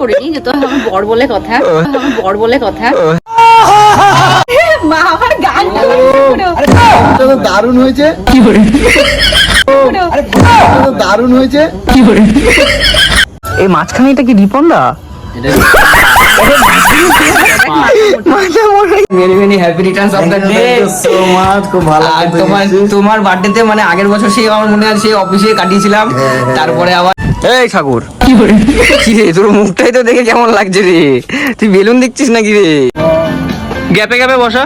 করিনি যে তোর আমার বর বলে কথা আমার বর বলে কথা। মা আমার গানটা তো দারুণ হয়েছে। কি তো দারুণ হয়েছে। এই মাঝখানে এটা কি রিপনদা many many happy returns of the day so much খুব ভালো আর লাগছে। তোমার বার্থডেতে মানে আগের বছর সেই আমার মনে আছে সেই অফিসে কাটিয়েছিলাম। তারপরে আবার এই ঠাকুর। কি রে তোর মুখটাই তো দেখে কেমন লাগছে রে। তুই বেলুন দেখছিস নাকি রে? গ্যাপে গ্যাপে বসা।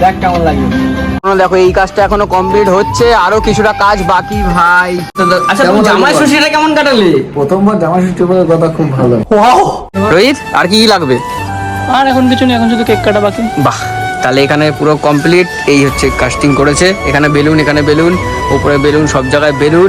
দেখ কেমন লাগে এখনও দেখো এই কাজটা এখনও কমপ্লিট হচ্ছে আরও কিছুটা কাজ বাকি ভাই। আচ্ছা জামাই? ষষ্ঠীটা কেমন কাটালে? প্রথমবার জামাই ষষ্ঠী বলে কথা খুব ভালো। রোহিত আর কি কি লাগবে? আর এখন কিছু নেই এখন শুধু কেক কাটা বাকি। বাহ তাহলে এখানে পুরো কমপ্লিট এই হচ্ছে কাস্টিং করেছে। এখানে বেলুন এখানে বেলুন উপরে বেলুন সব জায়গায় বেলুন।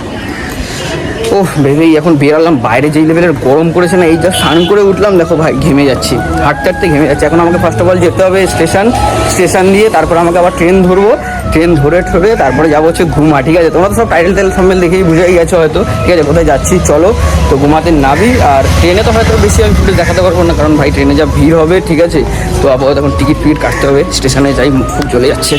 ওহ ভেবে এখন বেরালাম। বাইরে যেই লেভেলের গরম করেছে না, এই যা স্নান করে উঠলাম। দেখো ভাই, ঘেমে যাচ্ছি। হাঁটতে হাঁটতে ঘেমে যাচ্ছে। এখন আমাকে ফার্স্ট অফ অল যেতে হবে স্টেশন স্টেশন দিয়ে তারপর আমাকে আবার ট্রেন ধরবো। ট্রেন ধরে ঠরে তারপরে যাব হচ্ছে ঘুমা ঠিক আছে? তোমরা তো সব টাইটেল টাইটেল সামনে দেখেই বুঝেই গেছো হয়তো। ঠিক আছে কোথায় যাচ্ছি? চলো তো ঘুমাতে নাবি আর ট্রেনে তো হয়তো বেশি আমি ফুটে দেখাতে পারব না কারণ ভাই ট্রেনে যা ভিড় হবে ঠিক আছে? তো আপাতত এখন টিকিট ফিকিট কাটতে হবে স্টেশনে যাই খুব চলে যাচ্ছে।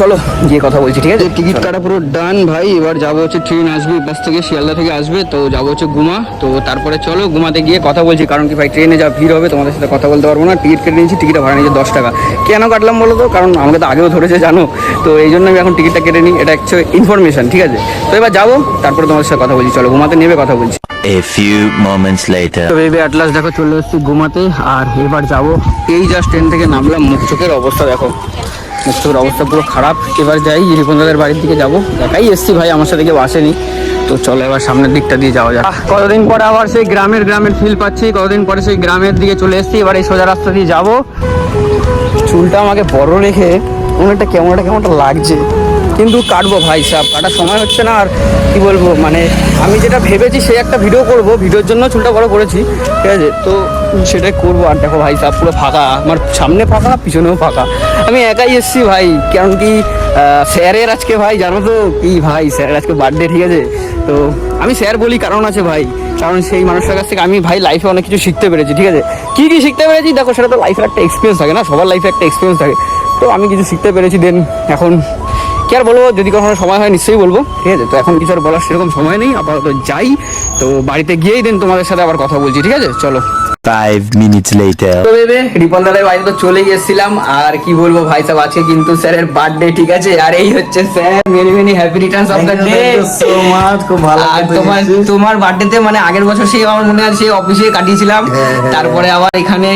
চলো গিয়ে কথা বলছি ঠিক আছে? টিকিট কাটা পুরো ডান ভাই এবার যাব হচ্ছে ট্রেন আসবে বাস থেকে শিয়ালদা থেকে আসবে তো যাব হচ্ছে গুমা তো তারপরে চলো গুমাতে গিয়ে কথা বলছি কারণ কি ভাই ট্রেনে যা ভিড় হবে তোমাদের সাথে কথা বলতে পারব না। টিকিট কেটে নিয়েছি টিকিটটা ভাড়া নিয়েছে দশ টাকা। কেন কাটলাম বলো তো? কারণ আমাকে তো আগেও ধরেছে জানো? তো এই জন্য আমি এখন টিকিটটা কেটে নিই। এটা হচ্ছে ইনফরমেশন ঠিক আছে? তো এবার যাব তারপরে তোমার সাথে কথা বলছি। চলো ঘুমাতে নেবে কথা বলছি। A few moments later. তো বেবি অ্যাটলাস দেখো চলে এসেছি ঘুমাতে আর এবার যাব। এই জাস্ট ট্রেন থেকে নামলাম মুখ চোখের অবস্থা দেখো। মুখ চোখের অবস্থা পুরো খারাপ। এবার যাই রিপনদাদের বাড়ির দিকে যাব। দেখাই এসছি ভাই আমার সাথে কেউ আসেনি। তো চলো এবার সামনের দিকটা দিয়ে যাওয়া যাক। কতদিন পরে আবার সেই গ্রামের গ্রামের ফিল পাচ্ছি। কতদিন পরে সেই গ্রামের দিকে চলে এসেছি। এবার এই সোজা রাস্তা দিয়ে যাব। চুলটা আমাকে বড় রেখে অনেকটা কেমন একটা কেমন একটা লাগছে। কিন্তু কাটবো ভাই সাহেব কাটার সময় হচ্ছে না আর কি বলব মানে আমি যেটা ভেবেছি সেই একটা ভিডিও করব ভিডিওর জন্য চুলটা বড় করেছি, ঠিক আছে? তো সেটাই করব আর দেখো ভাই সাহেব পুরো ফাঁকা, আমার সামনে ফাঁকা পিছনেও ফাঁকা। আমি একাই এসেছি ভাই, কারণ কি স্যারের আজকে ভাই, জানো তো কি ভাই, স্যারের আজকে বার্থডে ঠিক আছে? তো আমি স্যার বলি কারণ আছে ভাই, কারণ সেই মানুষটার কাছ থেকে আমি ভাই লাইফে অনেক কিছু শিখতে পেরেছি, ঠিক আছে? কি কি শিখতে পেরেছি? দেখো সেটা তো লাইফের একটা এক্সপিরিয়েন্স থাকে না, সবার লাইফে একটা এক্সপিরিয়েন্স থাকে। তো আমি কিছু শিখতে পেরেছি দেন এখন কি আর বলব যদি কখনো সময় হয় নিশ্চয়ই বলব। ঠিক আছে তো এখন কিছু আর বলার সেরকম সময় নেই আপাতত যাই। তো বাড়িতে গিয়েই দেন তোমাদের সাথে আবার কথা বলছি ঠিক আছে? চলো। Five minutes later. তো বেবে রিপন দাদার বাড়িতে তো চলেই এসেছিলাম আর কি বলব ভাই সাহেব আজকে কিন্তু স্যারের বার্থডে ঠিক আছে? আর এই হচ্ছে sir many many happy returns of the day so much খুব ভালো আর তোমার তোমার বার্থডেতে মানে আগের বছর সেই আমার মনে আছে সেই অফিসে কাটিয়েছিলাম হ্যাঁ, হ্যাঁ, তারপরে আবার এখানে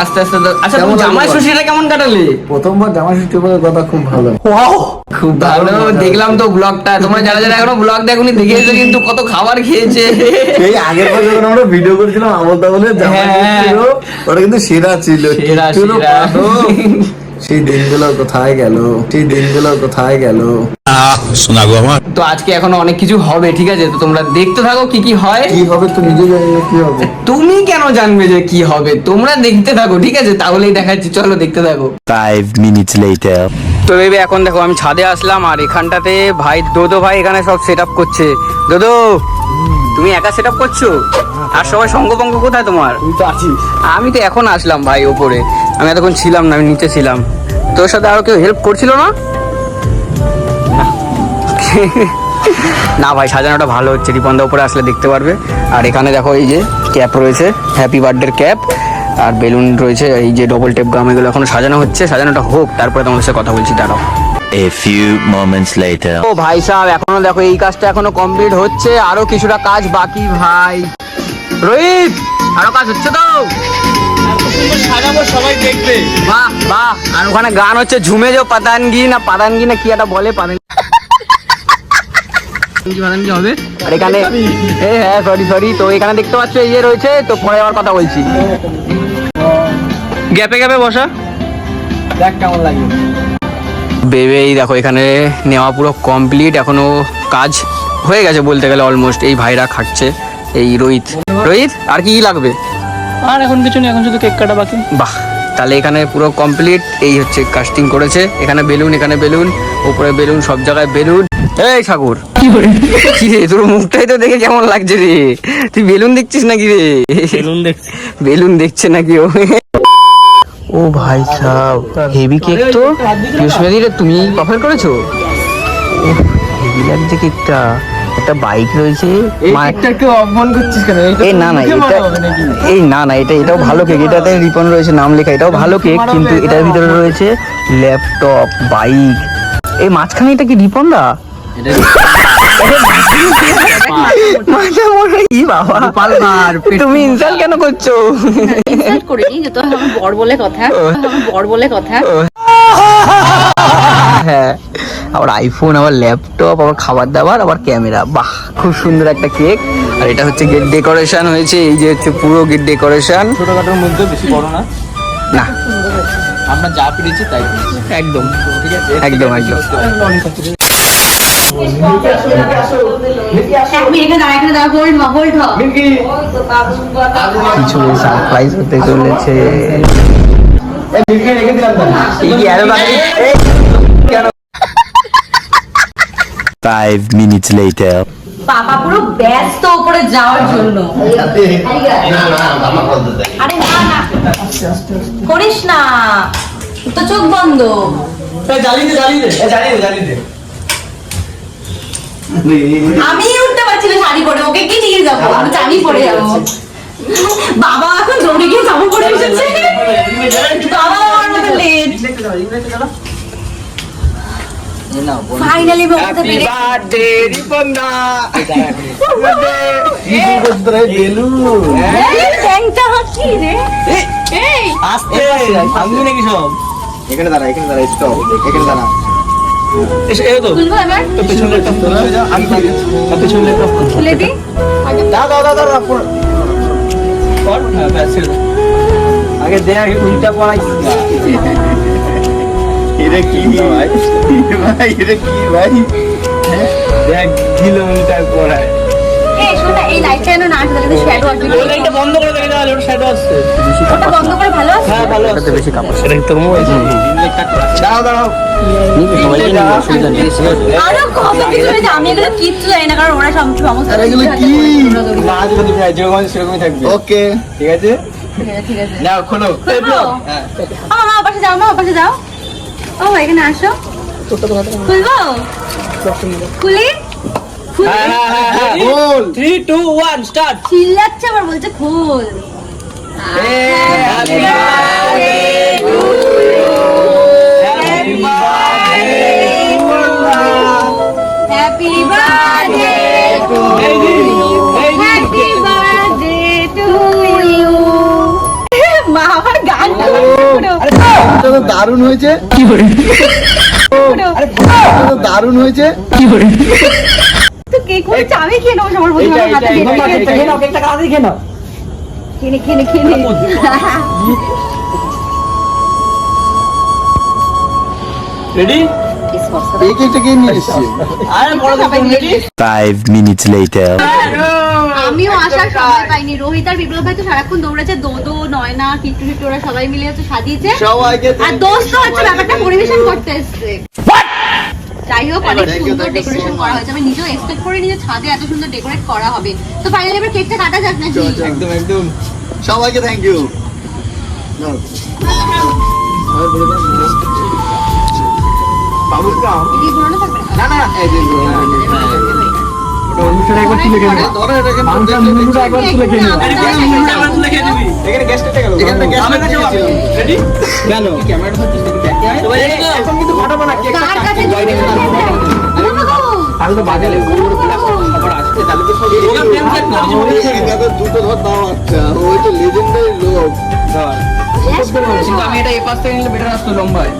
আস্তে আস্তে আচ্ছা তুমি জামাই? ষষ্ঠীটা কেমন কাটালে? প্রথমবার জামাই ষষ্ঠী বলে কথা খুব ভালো। খুব ভালো দেখলাম তো ব্লগটা তোমরা যারা যারা এখনও ব্লগ দেখোনি দেখে এসো কিন্তু কত খাবার খেয়েছে। এই আগের বার যখন আমরা ভিডিও করেছিলাম আমল তাহলে জামাই হ্যাঁ। ছিল, ওটা কিন্তু সেরা ছিল। সেরা, ছিল। সেই দিনগুলো কোথায় গেল? সেই দিনগুলো কোথায় গেল? তো আজকে এখনও অনেক কিছু হবে ঠিক আছে? তো তোমরা দেখতে থাকো কি কি হয়। কি হবে তো নিজে জানি না কি হবে? তুমি কেন জানবে যে কি হবে? তোমরা দেখতে থাকো ঠিক আছে? তাহলেই দেখাচ্ছি চলো দেখতে থাকো। Five minutes later. তো ভেবে এখন দেখো আমি ছাদে আসলাম আর এখানটাতে ভাই দোদো ভাই এখানে সব সেট আপ করছে। দোদো! তুমি একা সেট আপ করছ? আর সবাই সঙ্গপঙ্গ কোথায় তোমার? তুই তো আছিস আমি তো এখন আসলাম ভাই ওপরে। আমি এতক্ষণ ছিলাম না আমি নিচে ছিলাম। তোর সাথে আরও কেউ হেল্প করছিল না? না। না ভাই সাজানোটা ভালো হচ্ছে। রিপন্দা উপরে আসলে দেখতে পারবে। আর এখানে দেখো এই যে ক্যাপ রয়েছে। হ্যাপি বার্থডের ক্যাপ আর বেলুন রয়েছে এই যে ডবল টেপ গাম এগুলো এখনও সাজানো হচ্ছে। সাজানোটা হোক তারপরে তোমাদের সাথে কথা বলছি দাঁড়াও। A few moments later. ও ভাই সাহেব এখনও দেখো এই কাজটা এখনও কমপ্লিট হচ্ছে আরও কিছুটা কাজ বাকি ভাই। রোহিত আরও কাজ হচ্ছে তো? সাজাবো সবাই দেখবে বাহ বাহ আর ওখানে গান হচ্ছে ঝুমে যো পাতানগি না পাতানগি না কি একটা বলে পাতান কি হবে। আর এখানে এ হ্যাঁ সরি সরি তো এখানে দেখতে পাচ্ছ এই যে রয়েছে তো পরে আবার কথা বলছি। গ্যাপে গ্যাপে বসা। দেখ কেমন লাগে। বেবে এই দেখো এখানে নেওয়া পুরো কমপ্লিট এখনও কাজ হয়ে গেছে বলতে গেলে অলমোস্ট এই ভাইরা খাচ্ছে এই রোহিত। রোহিত আর কি লাগবে? আর এখন কিছু নেই এখন শুধু কেক কাটা বাকি। বাহ তাহলে এখানে পুরো কমপ্লিট এই হচ্ছে কাস্টিং করেছে। এখানে বেলুন এখানে বেলুন উপরে বেলুন সব জায়গায় বেলুন। এই ঠাকুর কি রে তোর মুখটাই তো দেখে কেমন লাগছে রে। তুই বেলুন দেখছিস নাকি রে? বেলুন দেখছি। বেলুন দেখছে নাকি ও? ও ভাই সাহ হেভি কেক তো? পিউষ্মেদি তুমি অফার করেছ? হেভি লাগছে কেকটা একটা বাইক রয়েছে। এই না না এটা এই না না এটা এটাও ভালো কেক এটাতে রিপন রয়েছে নাম লেখা এটাও ভালো কেক কিন্তু এটার ভিতরে রয়েছে ল্যাপটপ বাইক এই মাঝখানে এটা কি রিপন দা? মাথা মোটা। কি বাবা তুমি ইনসাল্ট কেন করছ? ইনসাল্ট করিনি যে তো আমার বর বলে কথা। আমার বর বলে কথা। হ্যাঁ আবার আইফোন আবার ল্যাপটপ আবার খাবার দাবার আবার ক্যামেরা বাহ খুব সুন্দর একটা কেক আর এটা হচ্ছে গেট ডেকোরেশন হয়েছে এই যে হচ্ছে পুরো গেট ডেকোরেশন ছোটখাটোর মধ্যে বেশি বড় না? না। আমরা যা পেরেছি তাই একদম। একদম একদম। কিছু সারপ্রাইজ হতে চলেছে? Five minutes later. পাপা পুরো ব্যস্ত উপরে যাওয়ার জন্য। আরে না না। করিস না। তো চোখ বন্ধ। আমি উঠতে পারছি না শাড়ি পরে। ওকে কি নিয়ে যাব? আমি চাবি পরে যাব। বাবা এখন দৌড়ে গিয়ে জামা পরে এসেছে। বাবা আমার মতো লেট ফাইনালি বলতে পেরে এই ট্যাংটা হাঁকি রে? এই আস্তে ভাঙবি নাকি সব? এখানে দাঁড়া এখানে দাঁড়া স্টপ এখানে দাঁড়া। আগে দে। আগে উল্টা পড়াই। এটা কি ভাই? ভাই এটা কি ভাই? দেখ উল্টা পড়ায়। শ্যাডো আসবে বন্ধ করে দেখে ওটা শ্যাডো আসছে ওটা বন্ধ করে ভালো হ্যাঁ ভালো বেশি কাপড় সেটা তোর মোবাইল? যদি সেরকমই থাকবে। ওকে। ঠিক আছে? ঠিক আছে নাও খোলো। খুলবো ও পাশে যাও মামা পাশে যাও। ও এখানে আসো। খুলবো? খুলি? খুলি। থ্রি টু ওয়ান স্টার্ট চিল্লাচ্ছে আবার বলছে খোল। Happy happy birthday to happy birthday to you মা আমার গান দারুণ হয়েছে। এটা তো দারুণ হয়েছে। তো কেক আমি খেয়ে নেব সবার প্রথমে আমার হাতে দিয়ে খেয়ে কেকটা রেডি. আমিও আসার সময় পাইনি। রোহিত আর বিপ্লব ভাই তো সারাক্ষণ দৌড়েছে দোদো নয়না কিট্টু টিট্টু ওরা সবাই মিলে হচ্ছে সাজিয়েছে। আর দোস্ত তো হচ্ছে ব্যাপারটা পরিবেশন করতে এসছে। যাই হোক অনেক সুন্দর ডেকোরেশন করা হয়েছে। আমি নিজেও এক্সপেক্ট করিনি যে ছাদে এত সুন্দর ডেকোরেট করা হবে। তো ফাইনালি এবার কেকটা কাটা যাক নাকি? একদম একদম। সবাইকে থ্যাংক ইউ না? না না এই যে অনুষ্ঠানে একবার এখানে তো কিন্তু না কেকটা কাটতে! তাহলে বাজে আসছে তাহলে তো সব এটা তো দুটো ধর। দাও আচ্ছা ওই তো লেজেন্ডারি লোক কিন্তু আমি এটা এই পাশ থেকে নিলে বেটার আসতো লম্বায়।